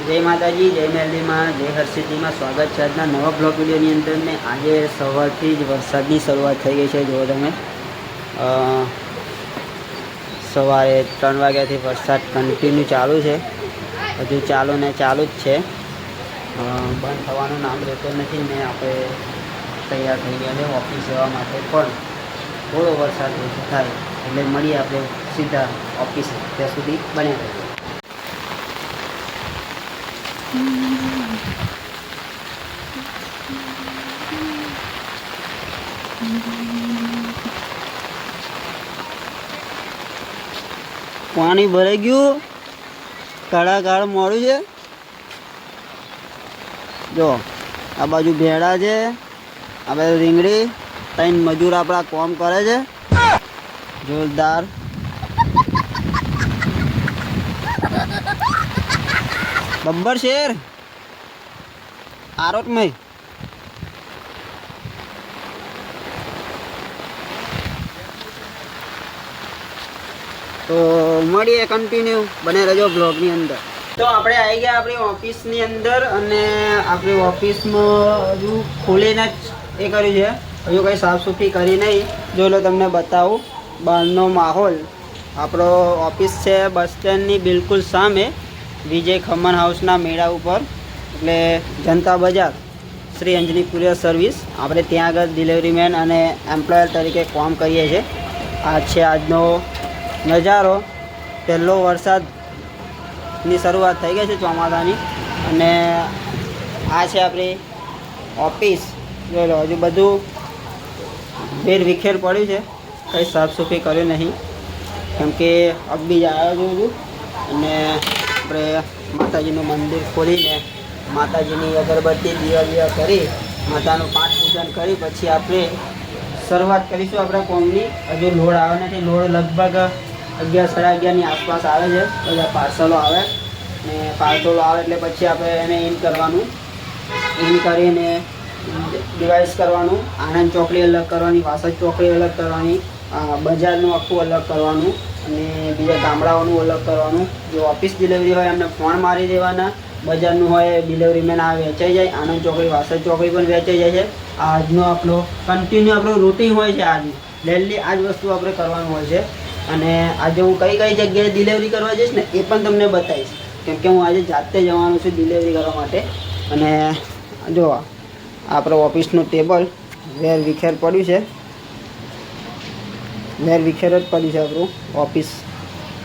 માતાજી, જય મેલડીમાં, જય હર્ષિદ્ધિમાં સ્વાગત છે આજના નવા બ્લોક વિડીયોની અંદર ને આજે સવારથી જ વરસાદની શરૂઆત થઈ ગઈ છે, જુઓ તમે. સવારે ત્રણ વાગ્યાથી વરસાદ કન્ટિન્યુ ચાલુ છે. હજુ ચાલુ ને ચાલુ જ છે. બંધ થવાનું નામ લેતો નથી ને આપણે તૈયાર થઈ ગયા છે ઓફિસ જવા માટે પણ થોડો વરસાદ ઓછો થાય એટલે મળીએ આપણે સીધા ઓફિસ, ત્યાં સુધી બન્યા પાણી ભરાઈ ગયું. કાળા કાળ મોડું છે. જો, આ બાજુ ભેડા છે. આ બાજુ રીંગડી ત્રણ મજૂર આપણા કોમ કરે છે. જોરદાર. બબ્બર શેર. આરોટમય તો મળીએ કન્ટિન્યુ બને રહેજો બ્લોગની અંદર. તો આપણે આવી ગયા આપણી ઓફિસની અંદર અને આપણી ઓફિસમાં હજુ ખોલીને જ એ કર્યું છે. હજુ કંઈ સાફ સફાઈ કરી નહીં. જો લો તમને બતાવું. બહારનો માહોલ. આપણો ઓફિસ છે બસ સ્ટેન્ડની બિલકુલ સામે. વિજય ખમણ હાઉસના મેળા ઉપર. એટલે જનતા બજાર. Shri Anjani courier service. આપણે ત્યાં આગળ ડિલિવરી મેન અને એમ્પ્લોયર તરીકે કામ કરીએ છીએ. આ છે આજનો નજારો, પહેલો વરસાદની શરૂઆત થઈ ગઈ છે ચોમાસાની અને આ છે આપણી ઓફિસ. જોઈ લો, હજુ બધું વેર વિખેર પડ્યું છે. કંઈ સાફ સફાઈ કર્યું નહીં. કેમ કે અબી જ આવ્યો છું અને આપણે માતાજીનું મંદિર ખોલીને માતાજીની અગરબત્તી દીવા દીવા કરી, માતાનું પાઠ પૂજન કરી, પછી આપણે શરૂઆત કરીશું આપણા કોમની. હજુ લોડ આવે નથી. લોડ લગભગ અગિયાર સાડા અગિયારની આસપાસ આવે છે, બધા પાર્સલો આવે ને પાર્સલો આવે એટલે પછી આપણે એને ઇન કરવાનું ઇન કરીને ડિવાઇસ કરવાનું આનંદ ચોકડી અલગ કરવાની, વાસદ ચોકડી અલગ કરવાની બજારનું આખું અલગ કરવાનું અને બીજા ગામડાઓનું અલગ કરવાનું. જો ઓફિસ ડિલિવરી હોય, એમને ફોન મારી દેવાના. બજારનું હોય ડિલિવરી મેન આ વેચાઈ જાય. આનંદ ચોકડી, વાસદ ચોકડી પણ વેચાઈ જાય છે. આજનો આપણો કન્ટિન્યુ આપણો રૂટીન હોય છે આજનું. ડેલી આ જ વસ્તુ આપણે કરવાનું હોય છે. અને આજે હું કઈ કઈ જગ્યાએ ડિલિવરી કરવા જઈશ ને એ પણ તમને બતાવીશ. કેમ કે હું આજે જાતે જવાનું છું ડિલિવરી કરવા માટે. અને જો આપણો ઓફિસનું ટેબલ વેર વિખેર પડ્યું છે. વેર વિખેર જ પડ્યું છે આપણું ઓફિસ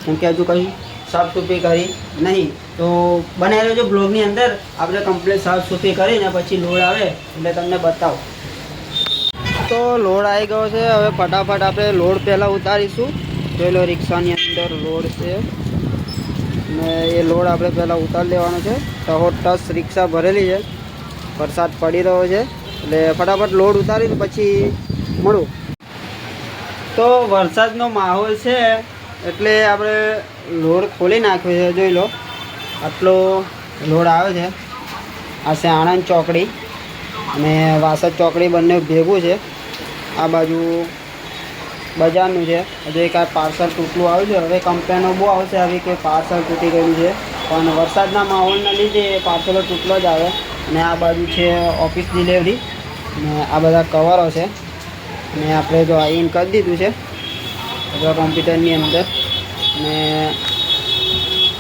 કેમ કે હજુ કંઈ સાફ સફાઈ કરી નહીં. તો બનાવી રહેજો બ્લોગની અંદર. આપણે કમ્પ્લીટ સાફ સફાઈ કરીને પછી લોડ આવે એટલે તમને બતાવો. તો લોડ આવી ગયો છે. હવે ફટાફટ આપણે લોડ પહેલાં ઉતારીશું. જોઈ લો રિક્ષાની અંદર લોડ છે. ને એ લોડ આપણે પહેલાં ઉતારી લેવાનો છે. ટહો ટસ રિક્ષા ભરેલી છે. વરસાદ પડી રહ્યો છે. એટલે ફટાફટ લોડ ઉતારીને પછી મળું. તો વરસાદનો માહોલ છે, એટલે આપણે લોડ ખોલી નાખ્યો છે. જોઈ લો, આટલો લોડ આવે છે. આ છે આણંદ ચોકડી અને વાસદ ચોકડી બંને ભેગું છે. આ બાજુ બજારનું છે. હજુ એક આ પાર્સલ તૂટલું આવ્યું છે. હવે કમ્પ્લેનો બહુ આવશે આવી કે પાર્સલ તૂટી ગયું છે. પણ વરસાદના માહોલના લીધે એ પાર્સલો તૂટલો જ આવે. અને આ બાજુ છે ઓફિસ ડિલિવરી. અને આ બધા કવરો છે. અને આપણે જો ઇન કરી દીધું છે. બધા કોમ્પ્યુટરની અંદર. અને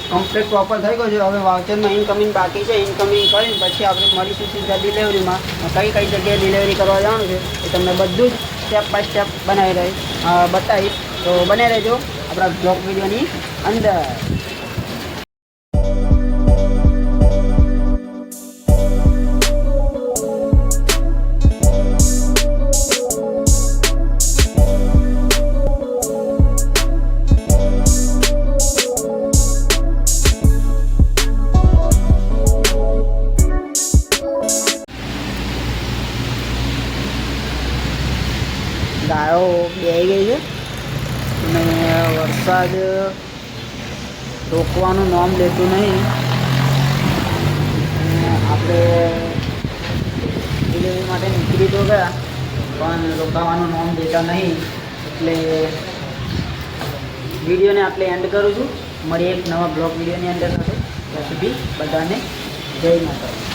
કમ્પ્લીટ પ્રોપર થઈ ગયો છે. હવે વાઉચરમાં ઇનકમિંગ બાકી છે. ઇનકમિંગ કરીને પછી આપણે મળીશું સીધા ડિલિવરીમાં કઈ કઈ જગ્યાએ ડિલિવરી કરવા જવાનું છે એ તમને બધું જ સ્ટેપ બાય સ્ટેપ બનાવી રહી બતાવીશ. તો બને રહેજો આપણા બ્લોગ વિડીયોની અંદર. ગાયો બેહી ગઈ છે. અને વરસાદ રોકવાનું નામ લેતું નહીં. આપણે ડિલિવરી માટે નીકળી તો ગયા, પણ રોકાવાનું નામ દેતા નહીં. એટલે વિડીયોને આપણે એન્ડ કરું છું. મળીએ એક નવા બ્લોગ વિડીયોની અંદર સાથે. ત્યાં બધાને જય માતાજી.